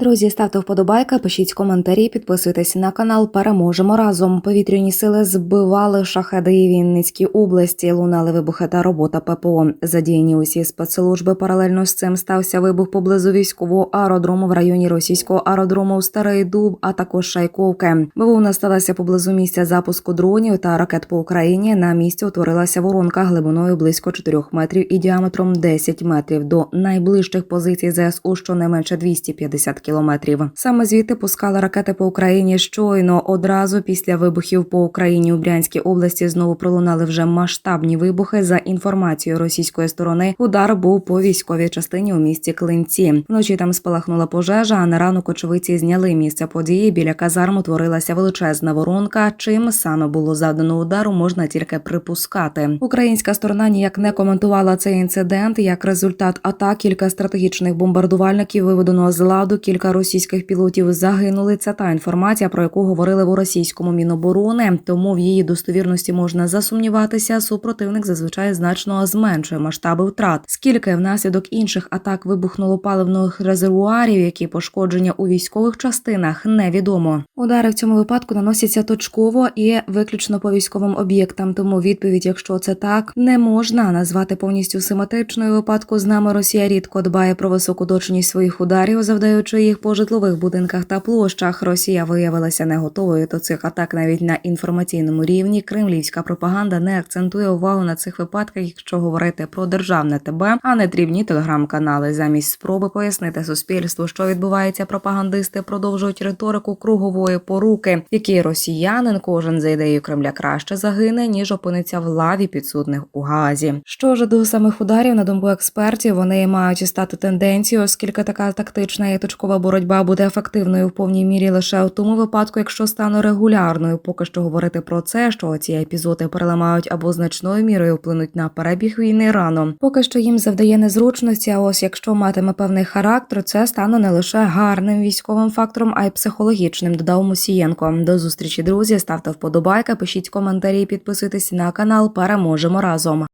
Друзі, ставте вподобайки, пишіть коментарі, підписуйтесь на канал. Переможемо разом. Повітряні сили збивали шахеди і Вінницькій області. Лунали вибухи та робота ППО. Задіяні усі спецслужби. Паралельно з цим стався вибух поблизу військового аеродрому в районі російського аеродрому Старий Дуб, а також Шайковки. Бавовна сталася поблизу місця запуску дронів та ракет по Україні. На місці утворилася воронка глибиною близько 4 метрів і діаметром 10 метрів до найближчих позицій ЗСУ, щонайменше 250 кілометрів. Саме звідти пускали ракети по Україні щойно. Одразу після вибухів по Україні у Брянській області знову пролунали вже масштабні вибухи. За інформацією російської сторони, удар був по військовій частині у місті Клинці. Вночі там спалахнула пожежа. А на ранок очевидці зняли місце події. Біля казарм утворилася величезна воронка. Чим саме було завдано удару, можна тільки припускати. Українська сторона ніяк не коментувала цей інцидент. Як результат атак, кілька стратегічних бомбардувальників виведено з ладу. Кілька російських пілотів загинули. Це та інформація, про яку говорили у російському міноборони. Тому в її достовірності можна засумніватися. Супротивник зазвичай значно зменшує масштаби втрат. Скільки внаслідок інших атак вибухнуло паливних резервуарів, які пошкодження у військових частинах, невідомо. Удари в цьому випадку наносяться точково і виключно по військовим об'єктам. Тому відповідь, якщо це так, не можна назвати повністю симметричною. Випадку з нами Росія рідко дбає про високу точність своїх ударів, завдаючи їх по житлових будинках та площах. Росія виявилася не готовою до цих атак навіть на інформаційному рівні. Кремлівська пропаганда не акцентує увагу на цих випадках, якщо говорити про державне ТБ, а не дрібні телеграм-канали. Замість спроби пояснити суспільству, що відбувається, пропагандисти продовжують риторику кругової поруки, якій росіянин кожен за ідеєю Кремля краще загине, ніж опиниться в лаві підсудних у Гаазі. Що ж до самих ударів, на думку експертів, вони мають стати тенденцією, оскільки така тактична і точкова боротьба буде ефективною в повній мірі лише в тому випадку, якщо стане регулярною. Поки що говорити про це, що ці епізоди переламають або значною мірою вплинуть на перебіг війни рано. Поки що їм завдає незручності. А ось якщо матиме певний характер, це стане не лише гарним військовим фактором, а й психологічним. Додав Мусієнко. До зустрічі, друзі. Ставте вподобайка, пишіть коментарі, підписуйтесь на канал. Переможемо разом.